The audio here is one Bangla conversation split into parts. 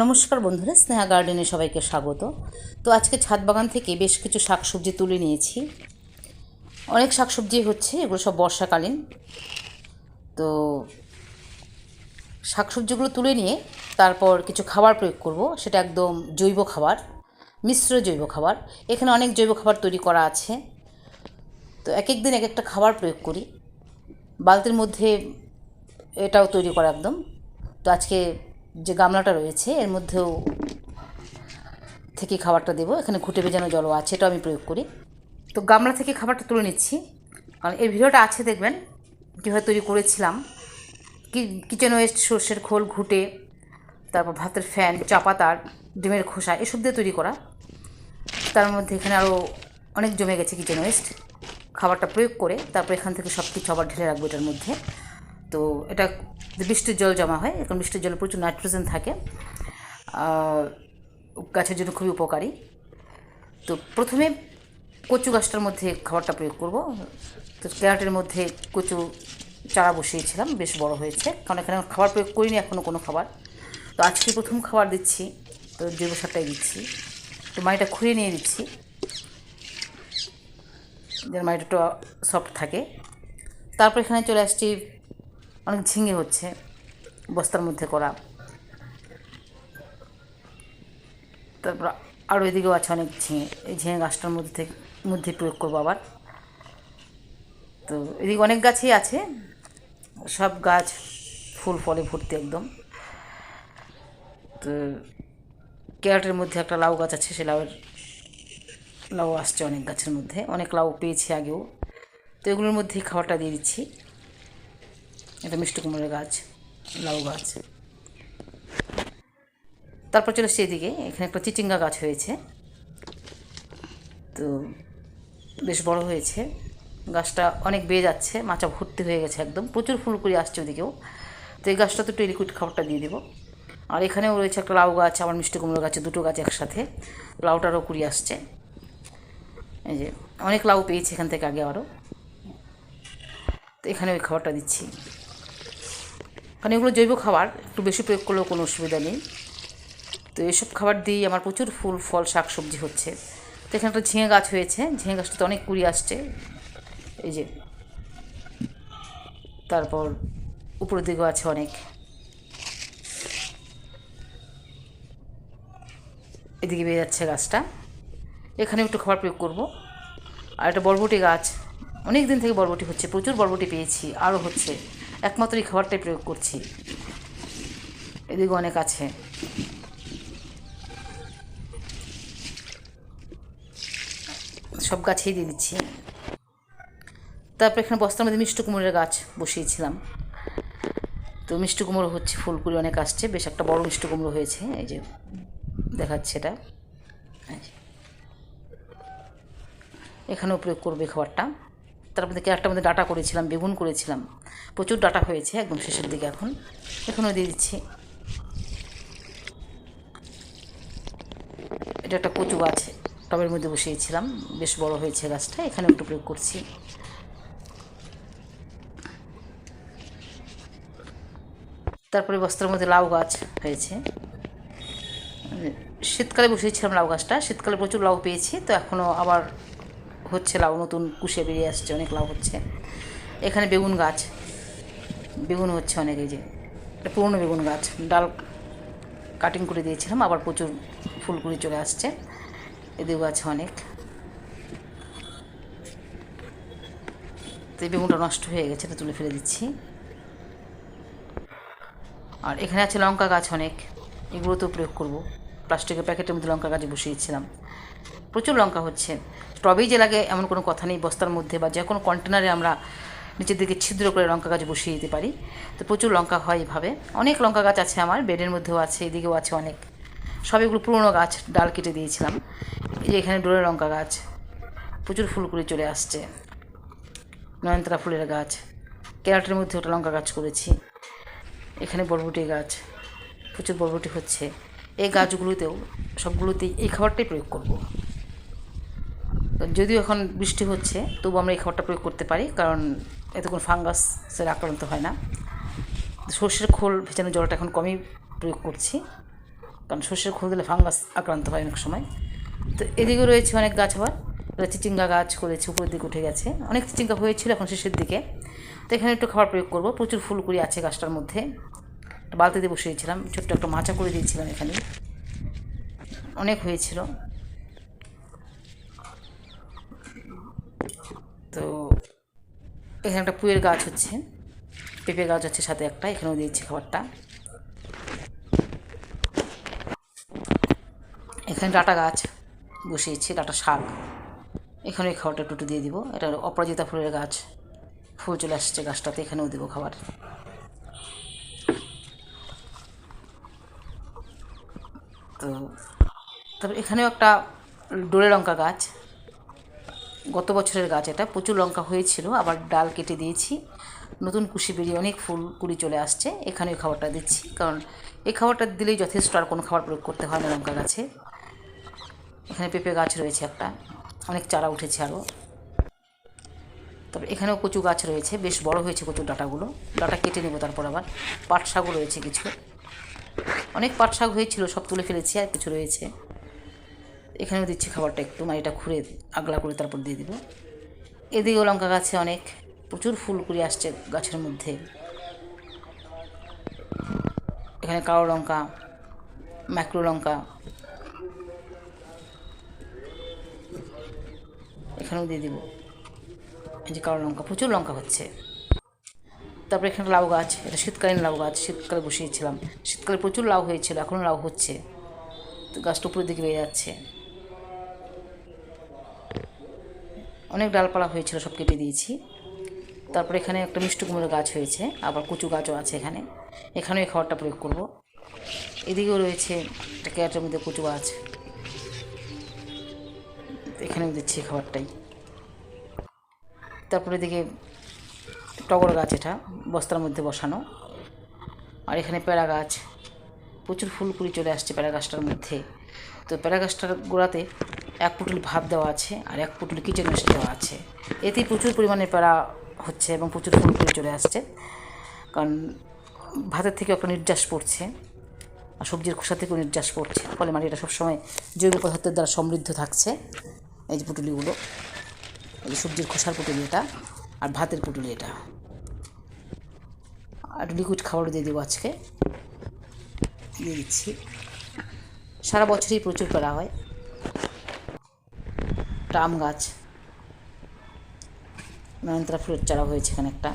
নমস্কার বন্ধুরা, স্নেহা গার্ডেনে সবাইকে স্বাগত। তো আজকে ছাদ বাগান থেকে বেশ কিছু শাকসবজি তুলে নিয়েছি। অনেক শাকসবজি হচ্ছে, এগুলো সব বর্ষাকালীন। তো শাকসবজিগুলো তুলে নিয়ে তারপর কিছু খাবার প্রয়োগ করব, সেটা একদম জৈব খাবার, মিশ্র জৈব খাবার। এখানে অনেক জৈব খাবার তৈরি করা আছে। তো এক এক দিন এক একটা খাবার প্রয়োগ করি। বালতির মধ্যে এটাও তৈরি করা একদম। তো আজকে যে গামলাটা রয়েছে, এর মধ্যেও থেকে খাবারটা দেবো। এখানে ঘুটে ভেজানো জলও আছে, এটাও আমি প্রয়োগ করি। তো গামলা থেকে খাবারটা তুলে নিচ্ছি। কারণ এই ভিডিওটা আছে, দেখবেন, কীভাবে তৈরি করেছিলাম। কি কিচেন ওয়েস্ট সর্ষের খোল, ঘুটে, তারপর ভাতের ফ্যান চা পাতার ডিমের খোসা, এসব দিয়ে তৈরি করা। তার মধ্যে এখানে আরও অনেক জমে গেছে কিচেন ওয়েস্ট খাবারটা প্রয়োগ করে তারপর এখান থেকে সব কিছু আবার ঢেলে রাখব এটার মধ্যে। তো এটা যে বৃষ্টির জল জমা হয় এখন বৃষ্টির জলে প্রচুর নাইট্রোজেন থাকে। গাছের জন্য খুবই উপকারী। তো প্রথমে কচু গাছটার মধ্যে খাবারটা প্রয়োগ করব। তো ক্যারেটের মধ্যে কচু চারা বসিয়েছিলাম, বেশ বড় হয়েছে। কারণ এখানে খাবার প্রয়োগ করিনি এখনও কোনো খাবার। তো আজকে প্রথম খাবার দিচ্ছি, তো জৈব সারটাই দিচ্ছি। তো মাটিটা খুঁড়ে নিয়ে দিচ্ছি। যেন মাটিটা সফট থাকে। তারপর এখানে চলে আসছি অনেক ঝিঙে হচ্ছে বস্তার মধ্যে করা। তারপর আরও এদিকেও আছে অনেক ঝিঙে। এই ঝিঙে গাছটার মধ্যে থেকে, মধ্যে প্রয়োগ করব আবার। তো এদিকে অনেক গাছই আছে, সব গাছ ফুল ফলে ভর্তি একদম। তো ক্যারেটের মধ্যে একটা লাউ গাছ আছে, সে লাউয়ের লাউ আসছে অনেক গাছের মধ্যে। অনেক লাউ পেয়েছি আগেও। তো এগুলোর মধ্যেই খাবারটা দিয়ে দিচ্ছি। এটা মিষ্টি কুমড়োর গাছ, লাউ গাছ। তারপর চলে এসছি এদিকে, এখানে একটা চিচিঙ্গা গাছ হয়েছে। তো বেশ বড় হয়েছে। গাছটা অনেক বেয়ে যাচ্ছে, মাচা ভর্তি হয়ে গেছে একদম। প্রচুর ফুলকুড়ি আসছে ওদিকেও। তো এই গাছটা তো একটু খাবারটা দিয়ে দেবো। আর এখানেও রয়েছে একটা লাউ গাছ আমার মিষ্টি কুমড়ো গাছে, দুটো গাছ একসাথে। লাউটারও কুড়ি আসছে। এই যে, অনেক লাউ পেয়েছি এখান থেকে আগে আরও। তো এখানে ওই খাবারটা দিচ্ছি। কারণ এগুলো জৈব খাবার, একটু বেশি প্রয়োগ করলেও কোনো অসুবিধা নেই। তো এসব খাবার দিয়েই আমার প্রচুর ফুল, ফল শাক সবজি হচ্ছে। তো এখানে একটা ঝিঙে গাছ হয়েছে। ঝিঙে গাছটাতে অনেক কুড়ি আসছে। এই যে, তারপর উপরের দিকেও আছে অনেক। এদিকে বেয়ে যাচ্ছে গাছটা। এখানে একটু খাবার প্রয়োগ করব। আর একটা বরবটি গাছ, অনেক দিন থেকে বরবটি হচ্ছে, প্রচুর বরবটি পেয়েছি, আরও হচ্ছে। একমাত্র এই খাবারটাই প্রয়োগ করছি। এদিকে অনেক আছে। সব গাছেই দিয়ে দিচ্ছি। তারপর এখানে বস্তার মধ্যে মিষ্টি কুমড়োর গাছ বসিয়েছিলাম। তো মিষ্টি কুমড়ো হচ্ছে ফুলকুড়ি অনেক আসছে। বেশ একটা বড় মিষ্টি কুমড়ো হয়েছে। এই যে দেখাচ্ছে এটা। এখানেও প্রয়োগ করবে খাবারটা তার মধ্যে ক্যারেটটার মধ্যে ডাটা করেছিলাম, বেগুন করেছিলাম। প্রচুর ডাটা হয়েছে একদম শেষের দিকে এখন। এখনও দিয়ে দিচ্ছি। এটা একটা কচু গাছ, টবের মধ্যে বসিয়েছিলাম। বেশ বড় হয়েছে গাছটা, এখানে একটু প্রয়োগ করছি। তারপরে বস্তার মধ্যে লাউ গাছ হয়েছে। শীতকালে বসিয়েছিলাম লাউ গাছটা, শীতকালে প্রচুর লাউ পেয়েছি, তো এখনও আবার হচ্ছে লাউ, নতুন কুশে বেরিয়ে আসছে, অনেক লাউ হচ্ছে। এখানে বেগুন গাছ। বেগুন হচ্ছে অনেক, এই যে, এটা পুরনো বেগুন গাছ। ডাল কাটিং করে দিয়েছিলাম, আবার প্রচুর ফুলকুড়ি চলে আসছে। এদিকেও গাছ অনেক। তো বেগুনটা নষ্ট হয়ে গেছে, এটা তুলে ফেলে দিচ্ছি। আর এখানে আছে লঙ্কা গাছ অনেক। এগুলো তো প্রয়োগ করব। প্লাস্টিকের প্যাকেটের মধ্যে লঙ্কা গাছ বসিয়েছিলাম। প্রচুর লঙ্কা হচ্ছে। টবেই যে লাগে এমন কোনো কথা নেই, বস্তার মধ্যে বা যে কোনো কন্টেনারে আমরা নিচের দিকে ছিদ্র করে লঙ্কা গাছ বসিয়ে দিতে পারি। তো প্রচুর লঙ্কা হয় এভাবে। অনেক লঙ্কা গাছ আছে আমার, বেডের মধ্যেও আছে, এদিকেও আছে অনেক। সব এগুলো পুরনো গাছ, ডাল কেটে দিয়েছিলাম। এই যে এখানে ডোরে লঙ্কা গাছ, প্রচুর ফুলকুড়ি চলে আসছে। নয়নতারা ফুলের গাছ ক্যারাটের মধ্যে ওটা লঙ্কা গাছ করেছি। এখানে বরবটি গাছ, প্রচুর বরবটি হচ্ছে। এই গাছগুলোতেও সবগুলোতেই এই খাবারটাই প্রয়োগ করব। যদিও এখন বৃষ্টি হচ্ছে তবু আমরা এই খাবারটা প্রয়োগ করতে পারি, কারণ এতে কোনো ফাঙ্গাসের আক্রান্ত হয় না। সর্ষের খোল ভেজানো জলটা এখন কমই প্রয়োগ করছি, কারণ সর্ষের খোল দিলে ফাঙ্গাস আক্রান্ত হয় অনেক সময়। তো এদিকে রয়েছে অনেক গাছ আবার চিচিঙ্গা গাছ করেছে, উপরের দিকে উঠে গেছে। অনেক চিচিঙ্গা হয়েছিল এখন শেষের দিকে। তো এখানে একটু খাবার প্রয়োগ করব, প্রচুর ফুলকুড়ি আছে গাছটার মধ্যে। একটা বালতিতে বসিয়েছিলাম ছোট্ট একটা মাচা করে দিয়েছিলাম এখানে। অনেক হয়েছিল। তো এখানে একটা পুয়ের গাছ হচ্ছে, পেঁপে গাছ হচ্ছে সাথে একটা, এখানেও দিয়েছি খাবারটা। এখানে ডাটা গাছ বসিয়েছি, ডাটা শাক। এখানে খাবারটা একটু দিয়ে দিব। এটা অপরাজিতা ফুলের গাছ। ফুল চলে আসছে গাছটাতে, এখানেও দেবো খাবার। তো তারপর এখানেও একটা ডোরে লঙ্কা গাছ। গত বছরের গাছ এটা। প্রচুর লঙ্কা হয়েছিল, আবার ডাল কেটে দিয়েছি। নতুন কুশি বেরিয়ে অনেক ফুল কুড়ি চলে আসছে। এখানে ওই খাবারটা দিচ্ছি, কারণ এই খাবারটা দিলেই যথেষ্ট, আর কোনো খাবার প্রয়োগ করতে হয় না লঙ্কা গাছে। এখানে পেঁপে গাছ রয়েছে একটা, অনেক চারা উঠেছে আরও। তবে এখানেও কচু গাছ রয়েছে, বেশ বড় হয়েছে কচুর ডাঁটাগুলো। ডাঁটা কেটে নেব তারপর আবার। পাট শাকও রয়েছে কিছু। অনেক পাট শাক হয়েছিল সব তুলে ফেলেছি আর কিছু রয়েছে। এখানেও দিচ্ছি খাবারটা একটু মানে এটা খুঁড়ে আগলা করে তারপর দিয়ে দিব। এদিকেও লঙ্কা গাছে অনেক, প্রচুর ফুল কুড়ি আসছে গাছের মধ্যে। এখানে কালো লঙ্কা, ম্যাক্রো লঙ্কা। এখানেও দিয়ে দিব। এই যে কালো লঙ্কা, প্রচুর লঙ্কা হচ্ছে। তারপরে এখানে লাউ গাছ, এটা শীতকালীন লাউ গাছ, শীতকালে বসিয়েছিলাম। শীতকালে প্রচুর লাউ হয়েছিল এখনও লাউ হচ্ছে। তো গাছটা উপরের দিকে বেয়ে যাচ্ছে। অনেক ডালপালা হয়েছিল, সব কেটে দিয়েছি। তারপরে এখানে একটা মিষ্টি কুমড়োর গাছ হয়েছে, আবার কচু গাছও আছে এখানে। এখানেও এই খাবারটা প্রয়োগ করব। এদিকেও রয়েছে একটা ক্যারেটের মধ্যে কচু গাছ। এখানেও দিচ্ছি খাবারটাই। তারপরে এদিকে টগর গাছ এটা, বস্তার মধ্যে বসানো। আর এখানে প্যারা গাছ, প্রচুর ফুল কুড়ি চলে আসছে প্যারা গাছটার মধ্যে। তো প্যারা গাছটার গোড়াতে এক পুটুল ভাত দেওয়া আছে আর এক পুটুল কিচেন ওয়েস্ট দেওয়া আছে। এতেই প্রচুর পরিমাণে প্যারা হচ্ছে এবং প্রচুর ফুল কুড়ি চলে আসছে। কারণ ভাতের থেকে একটা নির্যাস পড়ছে আর সবজির খোসা থেকেও নির্যাস পড়ছে। ফলে মাটিটা সবসময় জৈব পদার্থের দ্বারা সমৃদ্ধ থাকছে এই যে পুটুলিগুলো এই যে সবজির খোসার পুটুলি এটা আর ভাতের পুটুলি এটা। আর লিকুইড খাবারও দিয়ে দেবো আজকে। দিয়ে দিচ্ছি। সারা বছরই প্রচুর করা হয়। আম গাছ। নয়নতারা ফুলের চারা হয়েছে এখানে একটা।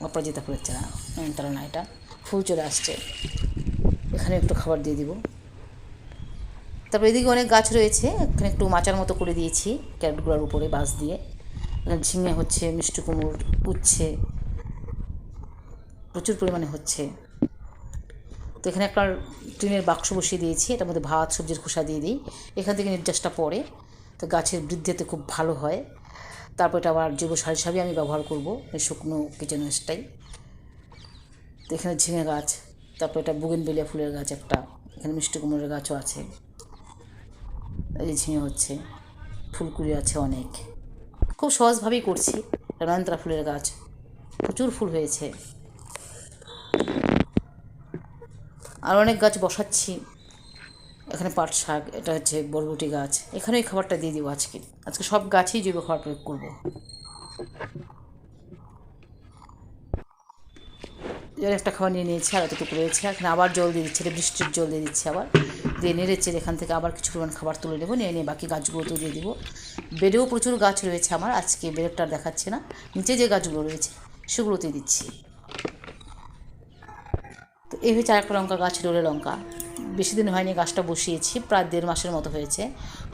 অপরাজিতা ফুলের চারা, নয়নতারা না এটা। ফুল চলে আসছে। এখানে একটু খাবার দিয়ে দিব। তারপর এদিকে অনেক গাছ রয়েছে। এখানে একটু মাচার মতো করে দিয়েছি ক্যারেটগুলোর উপরে বাঁশ দিয়ে। ঝিঙে হচ্ছে, মিষ্টি কুমড় উচ্ছে। প্রচুর পরিমাণে হচ্ছে। তো এখানে একটা টিনের বাক্স বসিয়ে দিয়েছি, এটার মধ্যে ভাত, সবজির খোসা দিয়ে দিই। এখান থেকে নির্যাসটা পড়ে, তো গাছের বৃদ্ধিতে খুব ভালো হয়। তারপর এটা আবার জৈব সার হিসাবে আমি ব্যবহার করব, এই শুকনো কিচেন ওয়েস্টটাই। তো এখানে ঝিঙে গাছ, তারপর এটা বুগেনবেলিয়া ফুলের গাছ একটা, এখানে মিষ্টি কুমড়োর গাছও আছে। এই ঝিঙে হচ্ছে ফুলকুড়ি আছে অনেক। খুব সহজভাবেই করছি এটা নয়নতারা ফুলের গাছ, প্রচুর ফুল হয়েছে। আর অনেক গাছ বসাচ্ছি। এখানে পাট শাক, এটা হচ্ছে বরবটি গাছ। এখানে এই খাবারটা দিয়ে দিব আজকে। আজকে সব গাছেই জৈব খাবার প্রয়োগ করব। একটা খাবার নিয়ে নিয়েছি, আর এতটুকু রয়েছে। এখানে আবার জল দিয়ে দিচ্ছে বৃষ্টির জল দিয়ে দিচ্ছে আবার। দিয়ে নেড়েছে এখান থেকে আবার কিছু পরিমাণ খাবার তুলে নেব, নিয়ে নিয়ে বাকি গাছগুলোতেও দিয়ে দিব। বেডেও প্রচুর গাছ রয়েছে আমার, আজকে বেডটা দেখাচ্ছে না। নিচে যে গাছগুলো রয়েছে সেগুলোতে দিচ্ছি। এই হচ্ছে আরেকটা লঙ্কা গাছ ডোলে লঙ্কা। বেশি দিন হয়নি গাছটা বসিয়েছি, প্রায় দেড় মাসের মতো হয়েছে।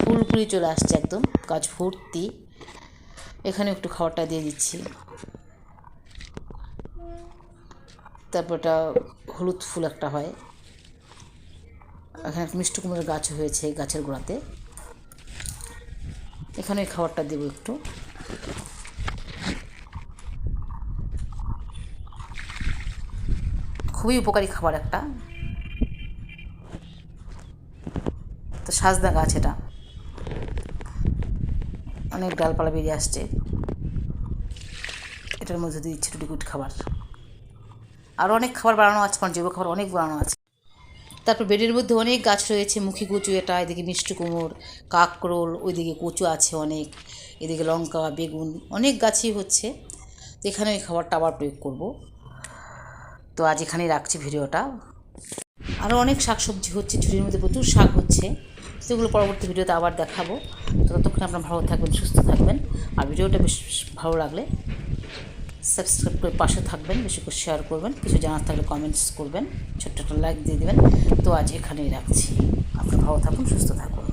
ফুল কুড়ি চলে আসছে একদম, গাছ ভর্তি। এখানে একটু খাবারটা দিয়ে দিচ্ছি। তারপর এটা হলুদ ফুল একটা হয়। এখানে একটা মিষ্টি কুমড়োর গাছ হয়েছে গাছের গোড়াতে। এখানে খাবারটা দেবো একটু। খুবই উপকারী খাবার একটা। তো সাজদা গাছ এটা। অনেক ডালপালা বেরিয়ে আসছে। এটার মধ্যে দিয়ে দিচ্ছে লিকুইড খাবার। আরও অনেক খাবার বানানো আছে, কারণ জৈব খাবার অনেক বানানো আছে। তারপর বেডের মধ্যে অনেক গাছ রয়েছে, মুখী কচু এটা, এদিকে মিষ্টি কুমোর কাকরোল, ওইদিকে কচু আছে অনেক, এদিকে লঙ্কা, বেগুন, অনেক গাছই হচ্ছে। এখানে ওই খাবারটা আবার প্রয়োগ করব। তো আজ এখানেই রাখছি ভিডিওটা। আরও অনেক শাকসবজি হচ্ছে, ঝুড়ির মধ্যে প্রচুর শাক হচ্ছে। সেগুলো পরবর্তী ভিডিওতে আবার দেখাবো। ততক্ষণে আপনারা ভালো থাকবেন, সুস্থ থাকবেন। আর ভিডিওটা বেশ ভালো লাগলে সাবস্ক্রাইব করে পাশে থাকবেন, বেশি করে শেয়ার করবেন। কিছু জানার থাকলে কমেন্টস করবেন। ছোট্ট একটা লাইক দিয়ে দেবেন। তো আজ এখানেই রাখছি। আপনারা ভালো থাকুন, সুস্থ থাকুন।